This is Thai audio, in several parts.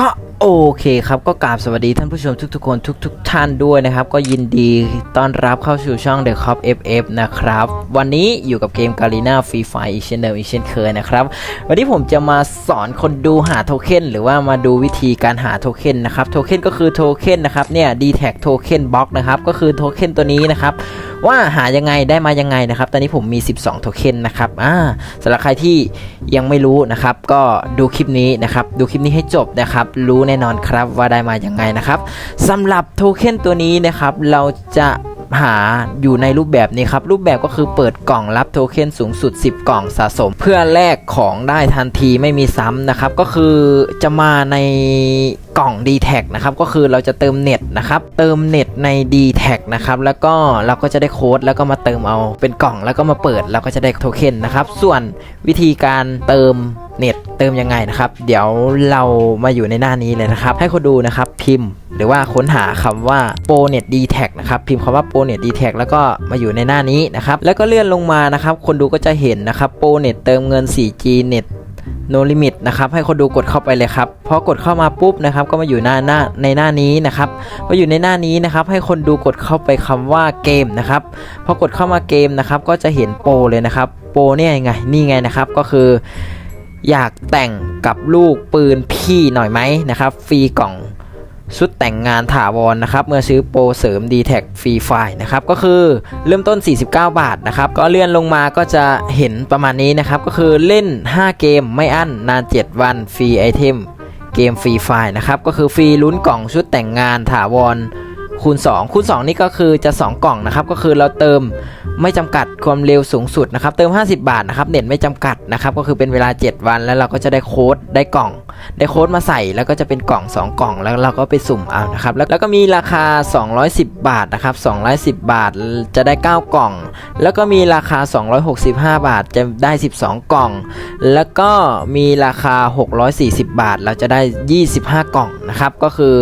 ก็ โอเคครับก็กราบสวัสดีท่านผู้ชมทุกๆคนทุกๆท่านด้วยนะครับ ก็ยินดีต้อนรับเข้าสู่ช่อง The Cop FF นะครับ วันนี้อยู่กับเกม g a r i n a Free Fire อีกเช่นเดิมอีกเช่นเคยนะครับ วันนี้ผมจะมาสอนคนดูหาโทเค็นหรือว่ามาดูวิธีการหาโทเค็นนะครับโทเค็นก็คือโทเค็นนะครับเนี่ย d t a g Token Box นะครับ ก็คือโทเค็นตัวนี้นะครับ ว่าหายังไงได้มายังไงนะครับ ตอนนี้ผมมี 12 โทเค็นนะครับอ่าสำหรับใครที่ยังไม่รู้นะครับ ก็ดูคลิปนี้นะครับดูคลิปนี้ให้จบนะครับรู้แน่นอนครับว่าได้มาอยังไงนะครับสำหรับโทเค็นตัวนี้นะครับเราจะหาอยู่ในรูปแบบนี้ครับ รูปแบบก็คือเปิดกล่องรับโทเค็นสูงสุด 10 กล่องสะสม เพื่อแลกของได้ทันทีไม่มีซ้ำนะครับ ก็คือจะมาในกล่อง d t แทนะครับ ก็คือเราจะเติมเน็ตนะครับ เติมเน็ตใน d t แทนะครับ แล้วก็เราก็จะได้โค้ดแล้วก็มาเติมเอาเป็นกล่องแล้วก็มาเปิด แล้วก็จะได้โทเค็นนะครับ ส่วนวิธีการเติม เติมยังไงนะครับ เดี๋ยวเรามาอยู่ในหน้านี้เลยนะครับ ให้คนดูนะครับพิมพ์หรือว่าค้นหาคำว่า p r o n e t d t a g นะครับพิมพ์คำว่า p r o n e t d t a g แล้วก็มาอยู่ในหน้านี้นะครับ แล้วก็เลื่อนลงมานะครับ คนดูก็จะเห็นนะครับ p r o n e t เติมเงิน 4G Net no limit นะครับให้คนดูกดเข้าไปเลยครับพอกดเข้ามาปุ๊บนะครับก็มาอยู่หน้าหน้าในหน้านี้นะครับพออยู่ในหน้านี้นะครับให้คนดูกดเข้าไปคำว่าเกมนะครับพอกดเข้ามาเกมนะครับก็จะเห็นโปรเลยนะครับโปรเนี่ยยังไงนี่ไงนะครับก็คือ อยากแต่งกับลูกปืนพี่หน่อยไหมนะครับฟรีกล่องชุดแต่งงานถาวรนะครับ เมื่อซื้อโปรเสริม d t แทฟรีไฟนะครับ ก็คือเริ่มต้น 49 บาทนะครับ ก็เลื่อนลงมาก็จะเห็นประมาณนี้นะครับ ก็คือเล่น 5 เกมไม่อั้นนาน 7 วันฟรีไอเทมเกมฟรีไฟนะครับ ก็คือฟรีลุ้นกล่องชุดแต่งงานถาวร คูณ 2 คูณ 2 นี่ก็คือจะ 2 กล่องนะครับ ก็คือเราเติมไม่จำกัดความเร็วสูงสุดนะครับ เติม 50 บาทนะครับ เน็ตไม่จำกัดนะครับ ก็คือเป็นเวลา 7 วัน แล้วเราก็จะได้โค้ดได้กล่อง ได้โค้ดมาใส่ แล้วก็จะเป็นกล่อง 2 กล่อง แล้วเราก็ไปสุ่มเอานะครับแล้วแล้วก็มีราคา 210 บาทนะครับ 210 บาท จะได้ 9 กล่อง แล้วก็มีราคา 265 บาท จะได้ 12 กล่อง แล้วก็มีราคา 640 บาท เราจะได้ 25 กล่องนะครับ ก็คือ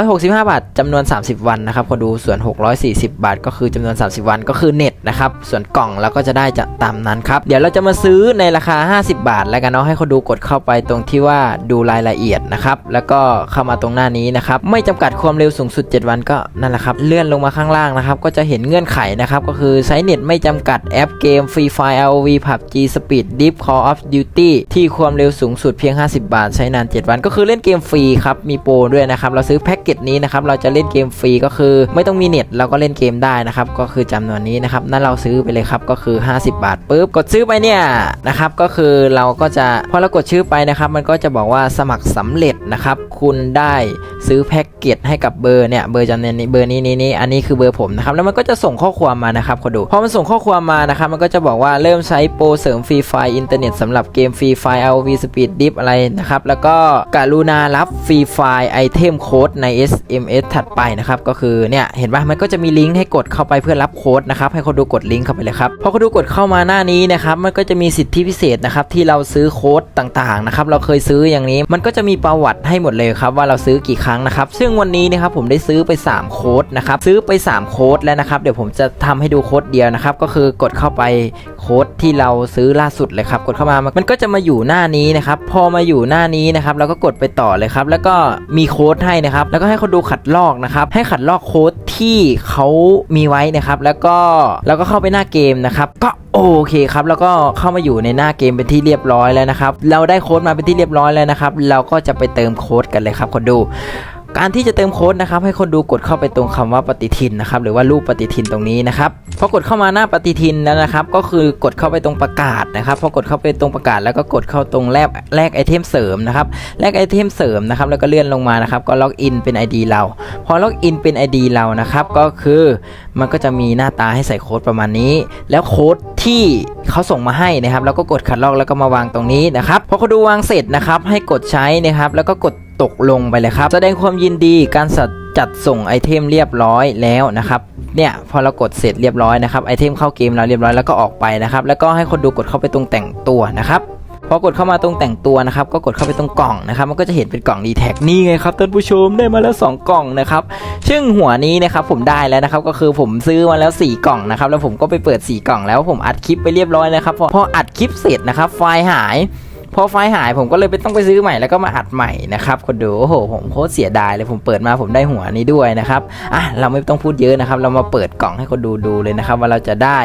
265 บาทจำนวน 30 วันนะครับคนดูส่วน 640 บาท ก็คือจำนวน 30 วันก็คือเน็ตนะครับส่วนกล่องเราก็จะได้จะตามนั้นครับเดี๋ยวเราจะมาซื้อในราคา 50 บาท แล้วกันเนาะให้คนดูกดเข้าไปตรงที่ว่าดูรายละเอียดนะครับแล้วก็เข้ามาตรงหน้านี้นะครับไม่จำกัดความเร็วสูงสุด 7 วันก็นั่นแหละครับเลื่อนลงมาข้างล่างนะครับก็จะเห็นเงื่อนไขนะครับก็คือใช้เน็ตไม่จำกัดแอปเกม Free Fire ROV PUBG Speed Deep Call of Duty ที่ความเร็วสูงสุดเพียง 50 บาท ใช้นาน 7 วันก็คือเล่นเกมฟรีครับมีโปรด้วยนะครับเราซื้อแพ็กเกจนี้นะครับเราจะเล่นเกมฟรีก็คือไม่ต้องมีเน็ตเราก็เล่นเกมได้นะครับก็คือจำนวนนี้นะครับนั่นเราซื้อไปเลยครับก็คือ 50 บาทปุ๊บกดซื้อไปเนี่ยนะครับก็คือเราก็จะพอเรากดชื่อไปนะครับ มันก็จะบอกว่าสมัครสำเร็จนะครับคุณได้ซื้อแพ็กเกจให้กับเบอร์เนี่ยเบอร์จำเนียนนี้เบอร์นี้นี้นี้อันนี้คือเบอร์ผมนะครับแล้วมันก็จะส่งข้อความมานะครับคนดูพอมันส่งข้อความมานะครับมันก็จะบอกว่าเริ่มใช้โปรเสริมฟรีไฟล์อินเทอร์เน็ตสำหรับเกมฟรีไฟล์ ROV Speed Dip อะไรนะครับแล้วก็กรุณารับฟรีไฟล์ไอเทมโค้ดใน SMS ถัดไปนะครับก็คือเนี่ยเห็นปะมันก็จะมีลิงก์ให้กดเข้าไปเพื่อรับโค้ดนะครับให้คนดูกดลิงก์เข้าไปเลยครับพอคนดูกดเข้ามาหน้านี้นะครับมันก็จะมีสิทธิพิเศษนะครับที่เราซื้อโค้ดต่างๆนะครับเราเคยซื้ออย่างนี้มันก็จะมีประวัติให้หมดเลยครับว่าเราซื้อกี่ครั้งนะครับซึ่งวันนี้นะครับผมได้ซื้อไป 3 โค้ดนะครับซื้อไป 3 โค้ดแล้วนะครับเดี๋ยวผมจะทำให้ดูโค้ดเดียวนะครับก็คือกดเข้าไปโค้ดที่เราซื้อล่าสุดเลยครับกดเข้ามามันก็จะมาอยู่หน้านี้นะครับพอมาอยู่หน้านี้นะครับเราก็กดไปต่อเลยครับแล้วก็มีโค้ดให้นะครับแล้วก็ให้คนดูขัดลอกนะครับให้ขัดลอกโค้ดที่เขามีไว้นะครับ แล้วก็แล้วก็เข้าไปหน้าเกมนะครับ ก็โอเคครับ แล้วก็เข้ามาอยู่ในหน้าเกมเป็นที่เรียบร้อยแล้วนะครับ เราได้โค้ดมาเป็นที่เรียบร้อยแล้วนะครับ เราก็จะไปเติมโค้ดกันเลยครับคนดู การที่จะเติมโค้ดนะครับให้คนดูกดเข้าไปตรงคำว่าปฏิทินนะครับหรือว่ารูปปฏิทินตรงนี้นะครับพอกดเข้ามาหน้าปฏิทินแล้วนะครับก็คือกดเข้าไปตรงประกาศนะครับพอกดเข้าไปตรงประกาศแล้วก็กดเข้าตรงแลกแลกไอเทมเสริมนะครับแลกไอเทมเสริมนะครับแล้วก็เลื่อนลงมานะครับก็ล็อกอินเป็น ID เรา พอล็อกอินเป็น ID เรานะครับก็คือมันก็จะมีหน้าตาให้ใส่โค้ดประมาณนี้ แล้วโค้ดที่เขาส่งมาให้นะครับแล้วก็กดคัดลอกแล้วก็มาวางตรงนี้นะครับพอเขาดูวางเสร็จนะครับให้กดใช้นะครับแล้วก็กด ตกลงไปเลยครับ แสดงความยินดีการสัตจัดส่งไอเทมเรียบร้อยแล้วนะครับเนี่ยพอเรากดเสร็จเรียบร้อยนะครับไอเทมเข้าเกมเราเรียบร้อยแล้วก็ออกไปนะครับแล้วก็ให้คนดูกดเข้าไปตรงแต่งตัวนะครับพอกดเข้ามาตรงแต่งตัวนะครับ ก็กดเข้าไปตรงกล่องนะครับ มันก็จะเห็นเป็นกล่องดีแท็กนี่ไงครับท่านผู้ชมได้มาแล้ว 2 กล่องนะครับซึ่งหัวนี้นะครับผมได้แล้วนะครับก็คือผมซื้อมาแล้ว 4 กล่องนะครับแล้วผมก็ไปเปิด 4 กล่องแล้วผมอัดคลิปไปเรียบร้อยนะครับพอพออัดคลิปเสร็จนะครับไฟล์หาย พอไฟล์หายผมก็เลยไปต้องไปซื้อใหม่แล้วก็มาอัดใหม่นะครับคนดูโอ้โหผมโคตรเสียดายเลยผมเปิดมาผมได้หัวนี้ด้วยนะครับอะเราไม่ต้องพูดเยอะนะครับ เรามาเปิดกล่องให้คนดูดูเลยนะครับ ว่าเราจะได้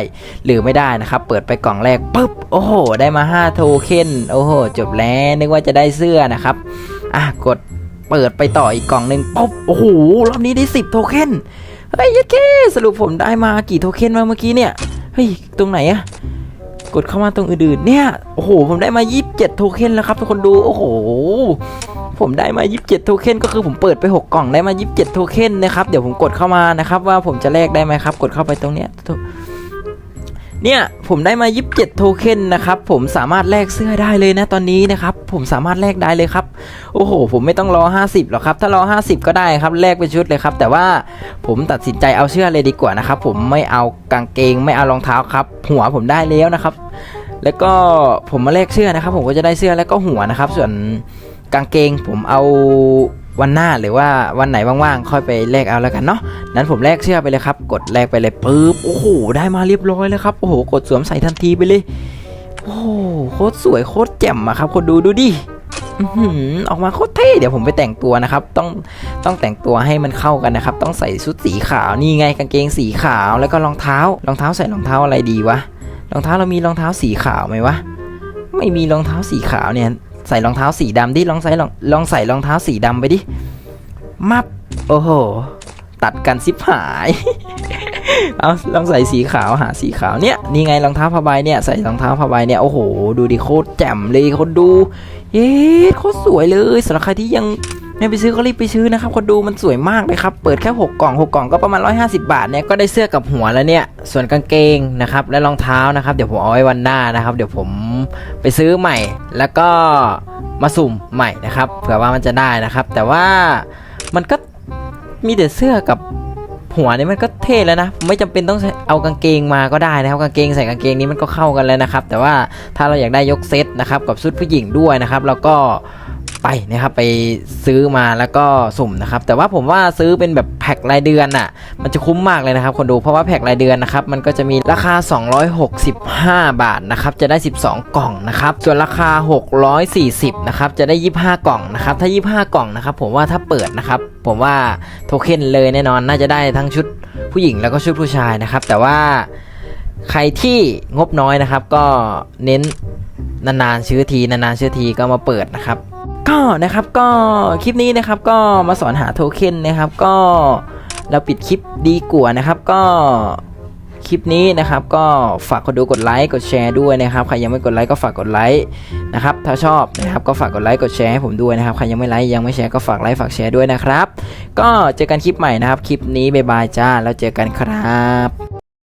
หรือไม่ได้นะครับ เปิดไปกล่องแรกปุ๊บโอ้โห ได้มา5โทเค็นโอ้โห จบแล้วนึกว่าจะได้เสื้อนะครับอะกดเปิดไปต่ออีกกล่องหนึ่งปุ๊บโอ้โหรอบนี้ได้ 10 โทเค็นเฮ้ยยัดเคสรุปผมได้มากี่โทเค็นมาเมื่อกี้เนี่ยเฮ้ยตรงไหนอะ กดเข้ามาตรงอื่นๆเนี่ย โอ้โห ผมได้มา 27 โทเค็นแล้วครับทุกคนดู โอ้โห ผมได้มา 27 โทเค็นก็คือผมเปิดไป 6 กล่องได้มา 27 โทเค็นนะครับ เดี๋ยวผมกดเข้ามานะครับ ว่าผมจะแลกได้ไหมครับ กดเข้าไปตรงเนี้ย เนี่ยผมได้มา 27 โทเค็นนะครับผมสามารถแลกเสื้อได้เลยนะตอนนี้นะครับผมสามารถแลกได้เลยครับโอ้โห ผมไม่ต้องรอ 50หรอกครับถ้ารอ 50 ก็ได้ครับแลกเป็นชุดเลยครับ แต่ว่าผมตัดสินใจเอาเสื้อเลยดีกว่านะครับผมไม่เอากางเกงไม่เอารองเท้าครับ หัวผมได้แล้วนะครับ แล้วก็ผมมาแลกเสื้อนะครับ ผมก็จะได้เสื้อแล้วก็หัวนะครับ ส่วนกางเกงผมเอา วันหน้าหรือว่าวันไหนว่างๆค่อยไปแลกเอาแล้วกันเนาะนั้นผมแลกเสื้อไปเลยครับ กดแลกไปเลยปุ๊บโอ้โหได้มาเรียบร้อยแล้วครับโอ้โหกดสวมใส่ทันทีไปเลยโอ้โหโคตรสวยโคตรแจ่มอะครับคนดูดูดิออกมาโคตรเท่เดี๋ยวผมไปแต่งตัวนะครับ ต้องต้องแต่งตัวให้มันเข้ากันนะครับ ต้องใส่ชุดสีขาวนี่ไงกางเกงสีขาวแล้วก็รองเท้ารองเท้าใส่รองเท้าอะไรดีวะรองเท้าเรามีรองเท้าสีขาวไหมวะไม่มีรองเท้าสีขาวเนี่ย ใส่รองเท้าสีดำดิลองใส่ลองลองใส่รองเท้าสีดำไปดิ มับ โอ้โห ตัดกันซิบหาย เอาลองใส่สีขาวหาสีขาวเนี่ยนี่ไงรองเท้าผ้าใบเนี่ยใส่รองเท้าผ้าใบเนี่ยโอ้โห ดูดิโคตรแจ่มเลยคนดู เย้โคตรสวยเลยสำหรับใครที่ยังไม่ไปซื้อก็รีบไปซื้อนะครับคนดูมันสวยมากเลยครับ เปิดแค่ 6 กล่อง 6 กล่องก็ประมาณ 150 บาทเนี่ยก็ได้เสื้อกับหัวแล้วเนี่ย ส่วนกางเกงนะครับและรองเท้านะครับ เดี๋ยวผมเอาไว้วันหน้านะครับ เดี๋ยวผม ไปซื้อใหม่ แล้วก็มาสุ่มใหม่นะครับเผื่อว่ามันจะได้นะครับ แต่ว่ามันก็มีแต่เสื้อกับหัวนี่มันก็เท่แล้วนะ ไม่จำเป็นต้องเอากางเกงมาก็ได้นะครับกางเกงใส่กางเกงนี้มันก็เข้ากันแล้วนะครับ แต่ว่าถ้าเราอยากได้ยกเซตนะครับกับชุดผู้หญิงด้วยนะครับเราก็ ไปนะครับไปซื้อมาแล้วก็สุ่มนะครับ แต่ว่าผมว่าซื้อเป็นแบบแพ็ครายเดือนน่ะ มันจะคุ้มมากเลยนะครับคนดูเพราะว่าแพ็ครายเดือนนะครับมันก็จะมีราคา 265 บาทนะครับจะได้ 12 กล่องนะครับส่วนราคา 640นะครับจะได้ 25 กล่องนะครับถ้า 25 กล่องนะครับผมว่าถ้าเปิดนะครับผมว่าโทเค็นเลยแน่นอนน่าจะได้ทั้งชุดผู้หญิงแล้วก็ชุดผู้ชายนะครับ แต่ว่าใครที่งบน้อยนะครับก็เน้นนานๆ ซื้อทีนานๆซื้อทีก็มาเปิดนะครับ ก็นะครับก็คลิปนี้นะครับก็มาสอนหาโทเค็นนะครับก็เราปิดคลิปดีกว่านะครับก็คลิปนี้นะครับก็ฝากคนดูกดไลค์กดแชร์ด้วยนะครับใครยังไม่กดไลค์ก็ฝากกดไลค์นะครับถ้าชอบนะครับก็ฝากกดไลค์กดแชร์ให้ผมด้วยนะครับใครยังไม่ไลค์ยังไม่แชร์ก็ฝากไลค์ฝากแชร์ด้วยนะครับ ก็เจอกันคลิปใหม่นะครับคลิปนี้บ๊ายบายจ้าแล้วเจอกันครับ